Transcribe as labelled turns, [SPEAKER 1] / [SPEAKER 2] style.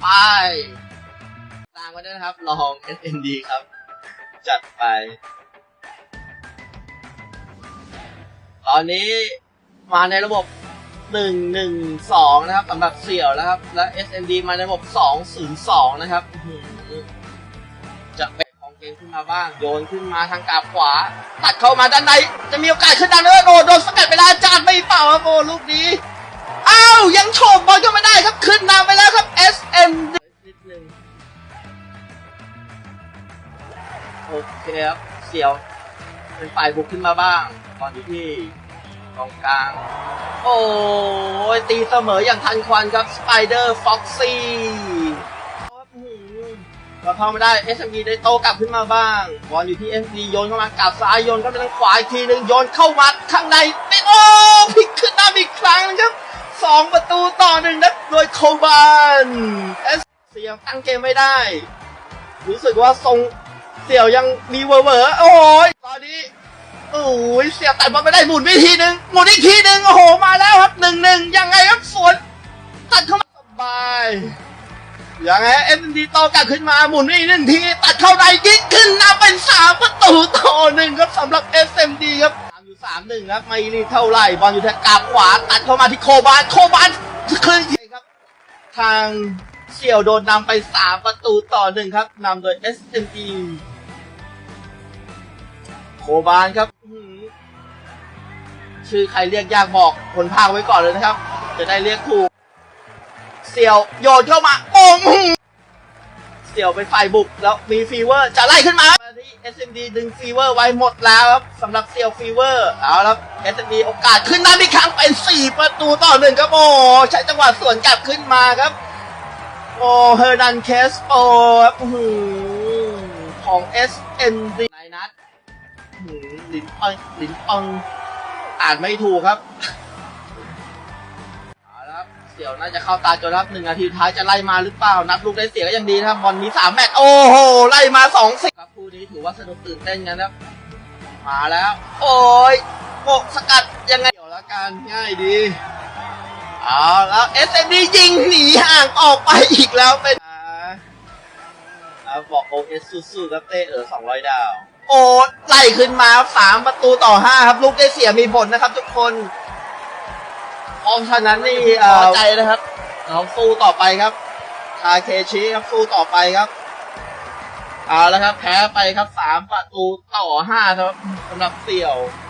[SPEAKER 1] ไป ตามกันด้วยนะครับ ลอง SMD ครับ จัดไป ตอนนี้มาในระบบ 112 นะครับสำหรับเสี่ยวนะครับ และ SMD มาในระบบ 202 นะครับจะเป็นของเกมขึ้นมาบ้าง โยนขึ้นมาทางกาบขวา ตัดเข้ามาด้านใน จะมีโอกาสขึ้นด้านเนื้อโดนโดนสกัดไปแล้วจานไม่เป่าครับโอ้ลูกนี้ อ้าว ยังโฉบบอลก็ไม่ได้ครับ ขึ้นนำไปแล้ว ครับ SMD นิดนึงโอเคครับเสี่ยว เป็นฝ่ายบุกขึ้นมาบ้าง ตอนอยู่ที่กองกลาง โอ้ยตีเสมออย่างทันควันครับสไปเดอร์ฟ็อกซี่เราเข้าไม่ได้ SMD ได้โตกลับขึ้นมาบ้างบอลอยู่ที่ SMD โยนเข้ามากลับซ้ายโยนเข้าไปทางขวาอีกทีหนึ่งโยนเข้ามาข้างในติดโอ้พลิกขึ้นน้ำอีกครั้งนะครับ สองประตูต่อหนึ่งนะโดยโคบานเอสเสียตั้งเกมไม่ได้ รู้สึกว่าทรงเสี่ยวยังมีเวอร์เวอร์โอ้ยตอนนี้โอ้ยเสียตัดบอลไม่ได้หมุนไปทีหนึ่งหมุนอีกทีหนึ่งโอ้โหมาแล้วครับหนึ่งหนึ่งยังไงครับสวนตัดเข้ามาสบายยังไงเอ็นดีโตกลับขึ้นมาหมุนอีกหนึ่งที ตัดเข้าในยิงขึ้นนำเป็นสามประตูต่อหนึ่งครับสำหรับ SMD ครับตามามหนึ่งครับไม่รีบเท่าไหร่บอลอยู่ทางกาขวาตัดเข้ามาที่โคบานโคบานคืนครับ ทางเสี่ยวโดนนำไปสามประตูต่อหนึ่งครับนำโดย SMD โคบานครับชื่อใครเรียกยากบอกคนพากไว้ก่อนเลยนะครับ จะได้เรียกถูก เสี่ยวโยนเข้ามาโอ้งเสี่ยวเป็นฝ่ายบุกแล้วมีฟีเวอร์จะไล่ขึ้นมา SMD ดึงฟีเวอร์ไว้หมดแล้วครับสำหรับเสี่ยวฟีเวอร์เอาแล้ว SMD โอกาสขึ้นนำอีกครั้งเป็น 4 ประตูต่อหนึ่งครับโอ้ใช้จังหวะสวนกลับขึ้นมาครับ โอ้เฮอร์นันเคสโปครับอื้อหือของ SMD นายนัดหืมลิ้นปังลิ้นปังอ่านไม่ถูกครับ สียวน่าจะเข้าตาจนรับหนึ่งนาทีท้ายจะไล่มาหรือเปล่า นับลูกได้เสียก็ยังดีนะครับบอลมีสามแมตช์โอ้โห ไล่มาสองสิบครับคู่นี้ถือว่าสนุกตื่นเต้นกันครับมาแล้ว โอ้ยโกสกัดยังไงเดี๋ยวละกันง่ายดีเอาแล้ว SMD ยิงหนีห่างออกไปอีกแล้วเป็นอ่าแล้วบอก OS สู้ๆครับเต้เออ200ดาว โอ้ไล่ขึ้นมาสามประตูต่อห้าครับ ลูกได้เสียมีผลนะครับทุกคน เพราะฉะนั้นนี่เอ่อใจนะครับเราสู้ต่อไปครับคาเคชิครับสู้ต่อไปครับเอาแล้วครับ แพ้ไปครับสามประตูต่อห้าครับสำหรับเสี่ยว
[SPEAKER 2] เ